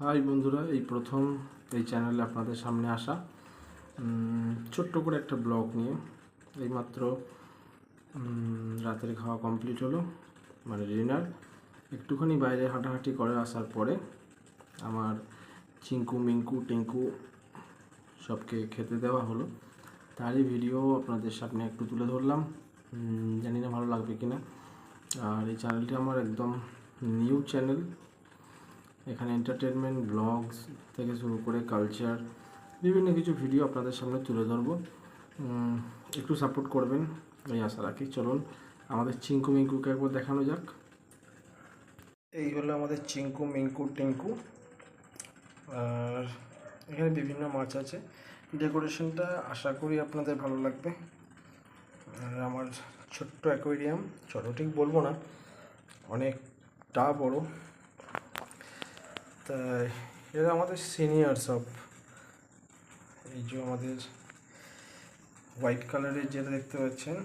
High বন্ধুরা, এই প্রথম এই চ্যানেলে আপনাদের সামনে আসা ছোট্ট করে একটা ব্লগ নিয়ে। এইমাত্র রাতের খাওয়া কমপ্লিট হলো মানে ডিনার। একটুখানি বাইরে হাঁটাহাঁটি করে আসার পরে আমার চিঙ্কু মিঙ্কু টিঙ্কু সবকে খেতে দেওয়া হলো। তারই ভিডিও আপনাদের সামনে একটু তুলে ধরলাম। জানি না ভালো লাগবে কিনা। আর এই চ্যানেলটি আমার একদম নিউ চ্যানেল। এখানে এন্টারটেনমেন্ট ব্লগস থেকে শুরু করে কালচার বিভিন্ন কিছু ভিডিও আপনাদের সামনে তুলে ধরবো। একটু সাপোর্ট করবেন এই আশা রাখি। চলুন, আমাদের চিঙ্কু মিঙ্কুকে একবার দেখানো যাক। এই হলো আমাদের চিঙ্কু মিঙ্কু টিঙ্কু আর এখানে বিভিন্ন মাছ আছে। ডেকোরেশনটা আশা করি আপনাদের ভালো লাগবে। আর আমার ছোট্ট অ্যাকোয়ারিয়াম ছোটো ঠিক বলব না, অনেকটা বড়। তাই এরা আমাদের সিনিয়র সব এই যে আমাদের হোয়াইট কালারের যেটা দেখতে পাচ্ছেন,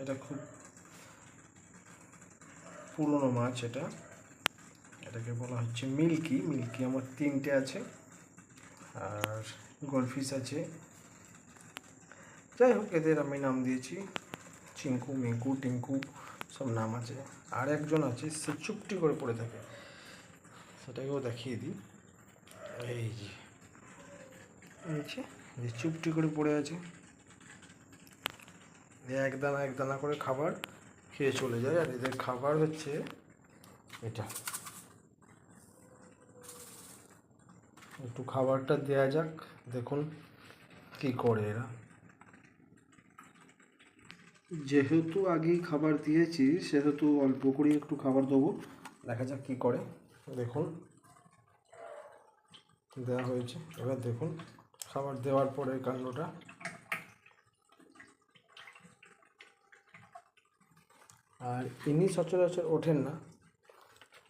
এটা খুব পুরনো মাছ এটা। এটাকে বলা হচ্ছে মিল্কি। মিল্কি আমার তিনটে আছে, আর গোলফিশ আছে। যাই হোক, এদের আমি নাম দিয়েছি। চিঙ্কু মিঙ্কু টিঙ্কু সব নাম আছে। আর একজন আছে, সে চুপটি করে পড়ে থাকে। সেটাকেও দেখিয়ে দিই। এই যে। এই যে চুপটি করে পড়ে আছে। এ এক দানা এক দানা করে খাবার খেয়ে চলে যায়। আর এদের খাবার হচ্ছে এটা। একটু খাবারটা দেয়া যাক দেখুন কি করে এরা। যেহেতু আগেই খাবার দিয়েছি সেহেতু অল্প করে একটু খাবার দেবো। দেখা যাক কি করে। দেখুন দেওয়া হয়েছে। এবার দেখুন, খাবার দেওয়ার পরে কাণ্ডটা। আর ইনি সচরাচর ওঠেন না।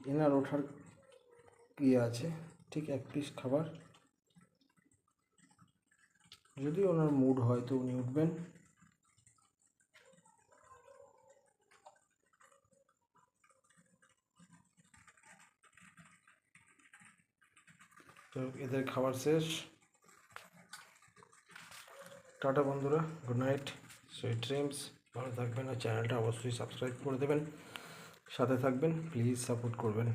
এনার ওঠার ইয়ে আছে? ঠিক এক পিস খাবার। যদি ওনার মুড হয় তো উনি উঠবেন। তো এদের খাবার শেষ। টাটা বন্ধুরা গুড নাইট সুইট ড্রিমস ভালো থাকবেন আর চ্যানেলটা অবশ্যই সাবস্ক্রাইব করে দেবেন। সাথে থাকবেন প্লিজ সাপোর্ট করবেন।